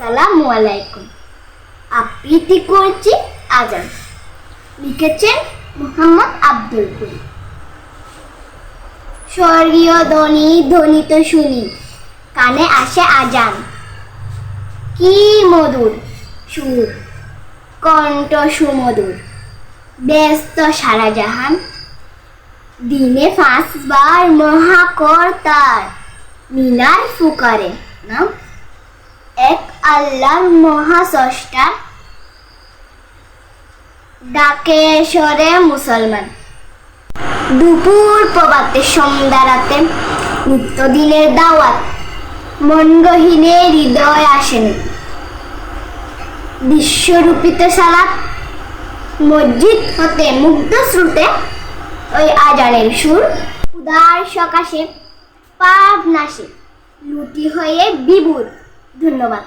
আসসালামু আলাইকুম। আবৃত্তি করছি? আজান লিখেছেন মোহাম্মদ আব্দুল স্বর্গীয় ধ্বনি ধ্বনিত শুনি, কানে আসে আজান। কি মধুর সুর, কণ্ঠ সুমধুর, ব্যস্ত সারা জাহান দিনে পাঁচবার মহাকর্তার মিনার ফুকারে, নাম এক আল্লাহ মহাস্রষ্টা। ডাকে সরে মুসলমান। দুপুর প্রভাতে, সন্ধ্যা রাতে, নিত্যদিনের দাওয়াত। মনগহীনে হৃদয় আসেন। বিশ্বরূপিত সালাত। মসজিদ হতে, মুগ্ধ শ্রুতে ওই আজানের সুর। উদার সকাশে, পাপ নাশে। লুটি হয়ে বিভুর। ধন্যবাদ।